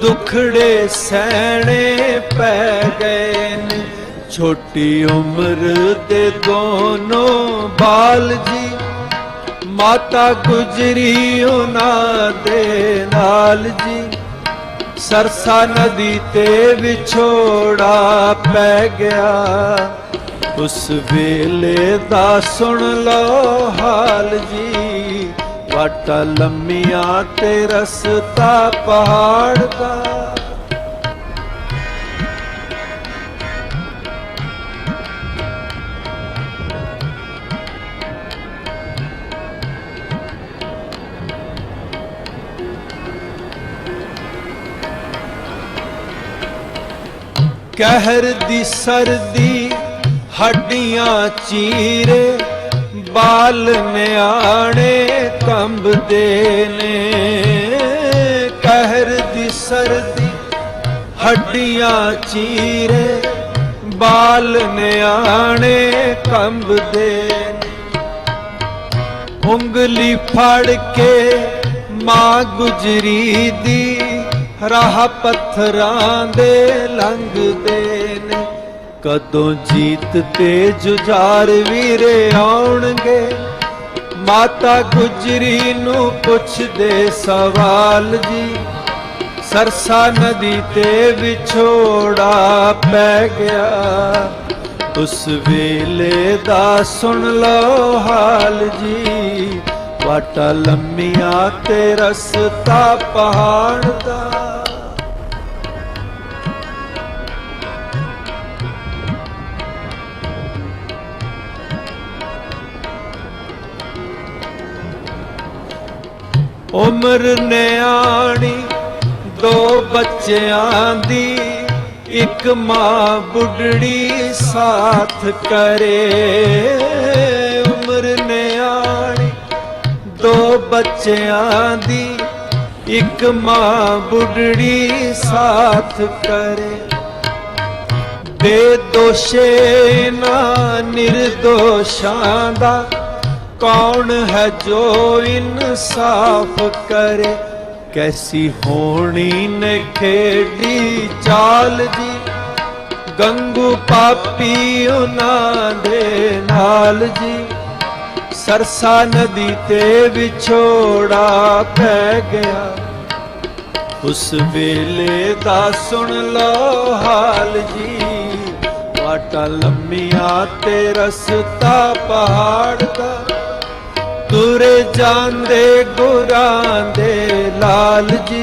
ਦੁਖੜੇ ਸਹਿਣੇ ਪੈ ਗਏ ਨੇ। ਛੋਟੀ ਉਮਰ ਦੇ ਦੋਨੋਂ ਬਾਲ ਜੀ, ਮਾਤਾ ਗੁਜਰੀ ਉਹਨਾਂ ਦੇ ਨਾਲ ਜੀ। ਸਰਸਾ ਨਦੀ ਤੇ ਵਿਛੋੜਾ ਪੈ ਗਿਆ। ਉਸ ਵੇਲੇ ਦਾ ਸੁਣ ਲਓ ਹਾਲ ਜੀ। ਵਾਟਾਂ ਲੰਮੀਆਂ ਤੇ ਰਸਤਾ ਪਹਾੜ ਦਾ। ਕਹਿਰ ਦੀ ਸਰਦੀ ਹੱਡੀਆਂ ਚੀਰੇ ਬਾਲ ਨਿਆਣੇ ਕੰਬਦੇ ਨੇ। ਕਹਿਰ ਦੀ ਸਰਦੀ, ਹੱਡੀਆਂ ਚੀਰੇ। ਬਾਲ ਨਿਆਣੇ ਕੰਬਦੇ ਨੇ। ਉਂਗਲੀ ਫੜ ਕੇ ਮਾਂ ਗੁਜਰੀ ਦੀ, ਰਾਹ ਪੱਥਰਾਂ ਦੇ ਲੰਘਦੇ ਨੇ। ਕਦੋਂ ਜੀਤ ਤੇ ਜੁਝਾਰ ਵੀਰੇ ਆਉਣਗੇ? ਮਾਤਾ ਗੁਜਰੀ ਨੂੰ ਪੁੱਛਦੇ ਸਵਾਲ ਜੀ, ਸਰਸਾ ਨਦੀ ਤੇ ਵਿਛੋੜਾ ਪੈ ਗਿਆ। ਉਸ ਵੇਲੇ ਦਾ ਸੁਣ ਲਓ ਹਾਲ ਜੀ, ਵਾਟਾ ਲੰਮੀਆਂ ਤੇ ਰਸਤਾ ਪਹਾੜ ਦਾ। ਉਮਰ ਨਿਆਣੀ, ਦੋ ਬੱਚਿਆਂ ਦੀ, ਇੱਕ ਮਾਂ ਬੁੱਢੜੀ ਸਾਥ ਕਰੇ। ਉਮਰ ਨਿਆਣੀ, ਦੋ ਬੱਚਿਆਂ ਦੀ, ਇੱਕ ਮਾਂ ਬੁੱਢੜੀ ਸਾਥ ਕਰੇ। ਬੇਦੋਸ਼ੇ ਨਾ ਨਿਰਦੋਸ਼ਾਂ ਦਾ ਕੌਣ ਹੈ ਜੋ ਇਨਸਾਫ ਕਰੇ? ਕੈਸੀ ਹੋਣੀ ਨੇ ਖੇਡੀ ਚਾਲ ਜੀ? ਗੰਗੂ ਪਾਪੀ ਉਹਨਾਂ ਦੇ ਨਾਲ ਜੀ। ਸਰਸਾ ਨਦੀ ਤੇ ਵਿਛੋੜਾ ਪੈ ਗਿਆ। ਉਸ ਵੇਲੇ ਦਾ ਸੁਣ ਲਓ ਹਾਲ ਜੀ। ਵਾਟਾਂ ਲੰਮੀਆਂ ਤੇ ਰਸਤਾ ਪਹਾੜ ਦਾ। ਤੁਰੇ ਜਾਂਦੇ ਗੁਰਾਂ ਦੇ ਲਾਲ ਜੀ